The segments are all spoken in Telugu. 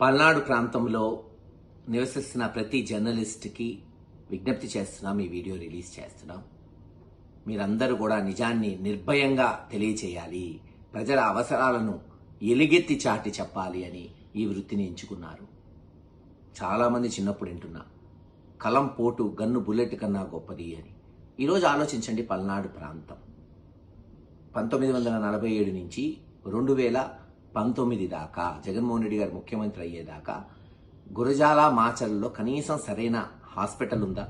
పల్నాడు ప్రాంతంలో నివసిస్తున్న ప్రతి జర్నలిస్ట్కి విజ్ఞప్తి చేస్తున్నాం ఈ వీడియో రిలీజ్ చేస్తున్నాం. మీరందరూ కూడా నిజాన్ని నిర్భయంగా తెలియచేయాలి. ప్రజల అవసరాలను ఎలుగెత్తి చాటి చెప్పాలి అని ఈ వృత్తిని ఎంచుకున్నారు. చాలామంది చిన్నప్పుడు వింటున్నా కలం పోటు గన్ను బుల్లెట్ కన్నా గొప్పది అని. ఈరోజు ఆలోచించండి పల్నాడు ప్రాంతం. పంతొమ్మిది వందల నలభై ఏడు నుంచి రెండు వేల పంతొమ్మిది దాకా జగన్మోహన్ రెడ్డి గారు ముఖ్యమంత్రి అయ్యేదాకా గురజాల మాచల్లో కనీసం సరైన హాస్పిటల్ ఉందా?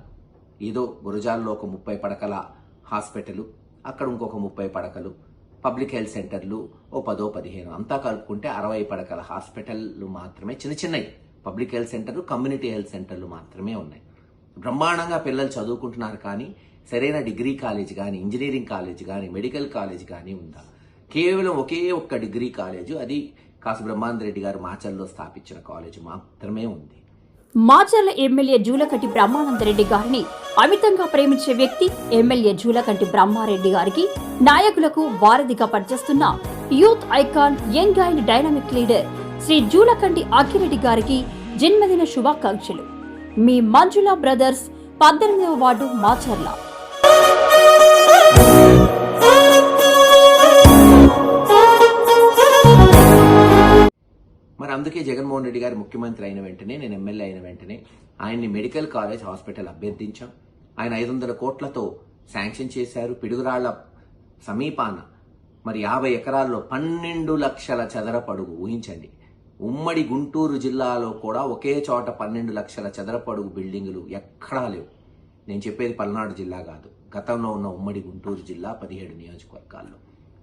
ఏదో గురజాలలో ఒక ముప్పై పడకల హాస్పిటల్ అక్కడ ఇంకొక ముప్పై పడకలు పబ్లిక్ హెల్త్ సెంటర్లు ఓ పదో పదిహేను అంతా కలుపుకుంటే అరవై పడకల హాస్పిటల్లు మాత్రమే చిన్న చిన్నవి. పబ్లిక్ హెల్త్ సెంటర్లు కమ్యూనిటీ హెల్త్ సెంటర్లు మాత్రమే ఉన్నాయి. బ్రహ్మాండంగా పిల్లలు చదువుకుంటున్నారు కానీ సరైన డిగ్రీ కాలేజ్ కానీ ఇంజనీరింగ్ కాలేజ్ కానీ మెడికల్ కాలేజ్ కానీ ఉందా? కేవలం ఒకే ఒక్క డిగ్రీ కాలేజు అది కాసు బ్రహ్మానంద రెడ్డి గారు మాచల్లో స్థాపించిన కాలేజ్ మాత్రమే ఉంది. మాచర్ల ఎమ్మెల్యే జూలకంటి బ్రహ్మానందరెడ్డి గారిని అమితంగా ప్రేమించే వ్యక్తి ఎమ్మెల్యే జూలకంటి బ్రహ్మారెడ్డి గారికి నాయకులకు వారధిగా పనిచేస్తున్న youth icon young and dynamic leader Shri Julakanti Akhireddy గారికి జన్మదిన శుభాకాంక్షలు. మీ మంజుల బ్రదర్స్ పద్దెనిమిదవ వార్డు మాచర్ల. అందుకే జగన్మోహన్ రెడ్డి గారు ముఖ్యమంత్రి అయిన వెంటనే నేను ఎమ్మెల్యే అయిన వెంటనే ఆయన్ని మెడికల్ కాలేజ్ హాస్పిటల్ అభ్యర్థించాం. ఆయన ఐదు వందల కోట్లతో శాంక్షన్ చేశారు. పిడుగురాళ్ళ సమీపాన మరి యాభై ఎకరాల్లో పన్నెండు లక్షల చదరపడుగు ఊహించండి. ఉమ్మడి గుంటూరు జిల్లాలో కూడా ఒకే చోట పన్నెండు లక్షల చదరపడుగు బిల్డింగులు ఎక్కడా లేవు. నేను చెప్పేది పల్నాడు జిల్లా కాదు. గతంలో ఉన్న ఉమ్మడి గుంటూరు జిల్లా పదిహేడు నియోజకవర్గాల్లో.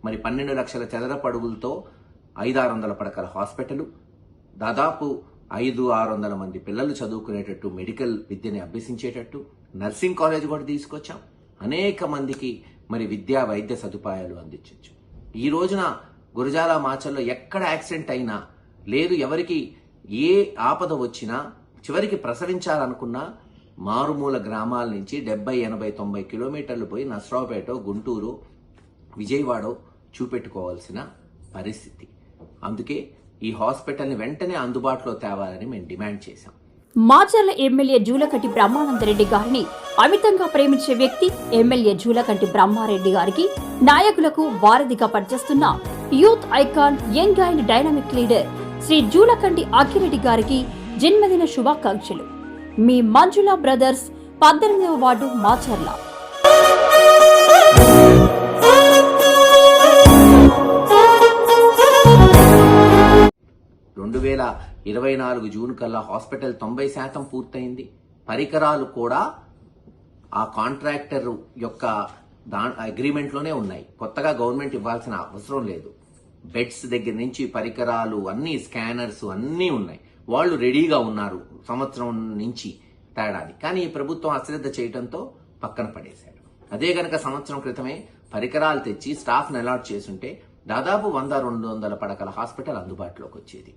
మరి పన్నెండు లక్షల చదరపడుగులతో ఐదారు వందల పడకల హాస్పిటల్ దాదాపు ఐదు ఆరు వందల మంది పిల్లలు చదువుకునేటట్టు మెడికల్ విద్యని అభ్యసించేటట్టు నర్సింగ్ కాలేజ్ కూడా తీసుకొచ్చాం. అనేక మందికి మరి విద్యా వైద్య సదుపాయాలు అందించవచ్చు ఈ రోజున గురజాల మాచల్లో ఎక్కడ యాక్సిడెంట్ అయినా లేదు ఎవరికి ఏ ఆపద వచ్చినా చివరికి ప్రసవించాలనుకున్నా మారుమూల గ్రామాల నుంచి డెబ్బై ఎనభై తొంభై కిలోమీటర్లు పోయి నసరావుపేట గుంటూరు విజయవాడ చూపెట్టుకోవాల్సిన పరిస్థితి. అందుకే ఈ హాస్పిటల్ని వెంటనే అందుబాటులో తేవాలని మేము డిమాండ్ చేశాం. మాచర్ల ఎమ్మెల్యే జూలకంటి బ్రహ్మానందరెడ్డి గారిని అమితంగా ప్రేమించే వ్యక్తి ఎమ్మెల్యే జూలకంటి బ్రహ్మారెడ్డి గారికి నాయకులకు వారధిగా పనిచేస్తున్న youth icon young and dynamic leader Shri Julakanti Akhireddy గారికి జన్మదిన శుభాకాంక్షలు. మీ మంజుల బ్రదర్స్ పద్దెనిమిదవ వార్డు మాచర్ల. రెండు వేల ఇరవై నాలుగు జూన్ కల్లా హాస్పిటల్ తొంభై శాతం పూర్తయింది. పరికరాలు కూడా ఆ కాంట్రాక్టర్ యొక్క దా అగ్రిమెంట్లోనే ఉన్నాయి. కొత్తగా గవర్నమెంట్ ఇవ్వాల్సిన అవసరం లేదు. బెడ్స్ దగ్గర నుంచి పరికరాలు అన్ని స్కానర్స్ అన్నీ ఉన్నాయి. వాళ్ళు రెడీగా ఉన్నారు సంవత్సరం నుంచి తేడాది కానీ ఈ ప్రభుత్వం అశ్రద్ధ చేయడంతో పక్కన పడేశారు. అదే గనక సంవత్సరం క్రితమే పరికరాలు తెచ్చి స్టాఫ్ని అలాట్ చేసుంటే దాదాపు వంద రెండు వందల పడకల హాస్పిటల్ అందుబాటులోకి వచ్చేది.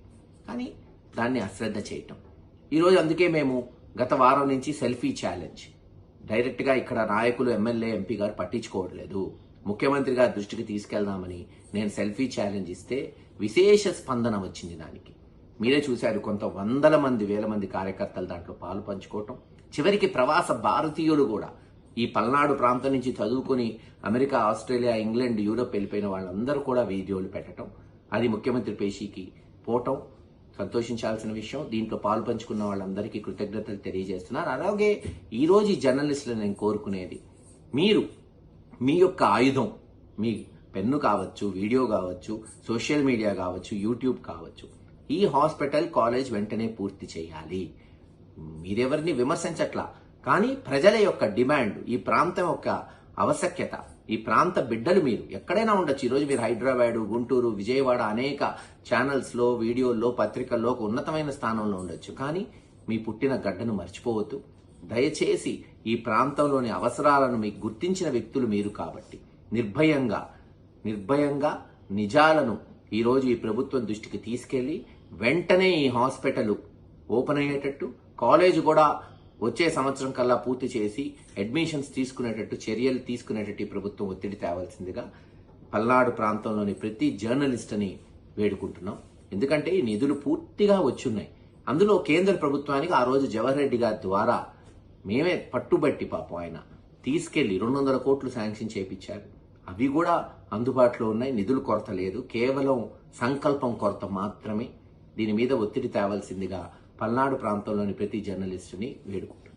కానీ దాన్ని అశ్రద్ధ చేయటం. ఈరోజు అందుకే మేము గత వారం నుంచి సెల్ఫీ ఛాలెంజ్. డైరెక్ట్గా ఇక్కడ నాయకులు ఎమ్మెల్యే ఎంపీ గారు పట్టించుకోవట్లేదు. ముఖ్యమంత్రి గారి దృష్టికి తీసుకెళ్దామని నేను సెల్ఫీ ఛాలెంజ్ ఇస్తే విశేష స్పందన వచ్చింది దానికి. మీరే చూశారు కొంత వందల మంది వేల మంది కార్యకర్తలు దాంట్లో పాలు పంచుకోవటం. చివరికి ప్రవాస భారతీయులు కూడా ఈ పల్నాడు ప్రాంతం నుంచి చదువుకుని అమెరికా ఆస్ట్రేలియా ఇంగ్లాండ్ యూరోప్ వెళ్ళిపోయిన వాళ్ళందరూ కూడా వీడియోలు పెట్టడం అది ముఖ్యమంత్రి పేషీకి పోవటం సంతోషించాల్సిన విషయం. దీంట్లో పాలు పంచుకున్న వాళ్ళందరికీ కృతజ్ఞతలు తెలియజేస్తున్నారు. అలాగే ఈరోజు ఈ జర్నలిస్టులు నేను కోరుకునేది మీరు మీ యొక్క ఆయుధం మీ పెన్ను కావచ్చు వీడియో కావచ్చు సోషల్ మీడియా కావచ్చు యూట్యూబ్ కావచ్చు ఈ హాస్పిటల్ కాలేజ్ వెంటనే పూర్తి చేయాలి. మీరెవరిని విమర్శించట్లా? కానీ ప్రజల యొక్క డిమాండ్ ఈ ప్రాంతం యొక్క ఆవశ్యకత ఈ ప్రాంత బిడ్డలు మీరు. ఎక్కడైనా ఉండొచ్చు. ఈరోజు మీరు హైదరాబాద్ గుంటూరు విజయవాడ అనేక ఛానల్స్లో వీడియోల్లో పత్రికల్లో ఒక ఉన్నతమైన స్థానంలో ఉండొచ్చు. కానీ మీ పుట్టిన గడ్డను మర్చిపోవద్దు. దయచేసి ఈ ప్రాంతంలోని అవసరాలను మీకు గుర్తించిన వ్యక్తులు మీరు కాబట్టి నిర్భయంగా నిర్భయంగా నిజాలను ఈరోజు ఈ ప్రభుత్వం దృష్టికి తీసుకెళ్ళి వెంటనే ఈ హాస్పిటల్ ఓపెన్ అయ్యేటట్టు కాలేజ్ కూడా వచ్చే సంవత్సరం కల్లా పూర్తి చేసి అడ్మిషన్స్ తీసుకునేటట్టు చర్యలు తీసుకునేటట్టు ప్రభుత్వం ఒత్తిడి తేవాల్సిందిగా పల్నాడు ప్రాంతంలోని ప్రతి జర్నలిస్ట్ని వేడుకుంటున్నాం. ఎందుకంటే ఈ నిధులు పూర్తిగా వచ్చున్నాయి. అందులో కేంద్ర ప్రభుత్వానికి ఆ రోజు జవహర్ రెడ్డి గారి ద్వారా మేమే పట్టుబట్టి పాపం ఆయన తీసుకెళ్ళి రెండు వందల కోట్లు శాంక్షన్ చేపించారు. అవి కూడా అందుబాటులో ఉన్నాయి. నిధులు కొరత లేదు. కేవలం సంకల్పం కొరత మాత్రమే దీని మీద ఒత్తిడి తేవాల్సిందిగా పల్నాడు ప్రాంతంలోని ప్రతి జర్నలిస్టుని వేడుకుంటున్నాను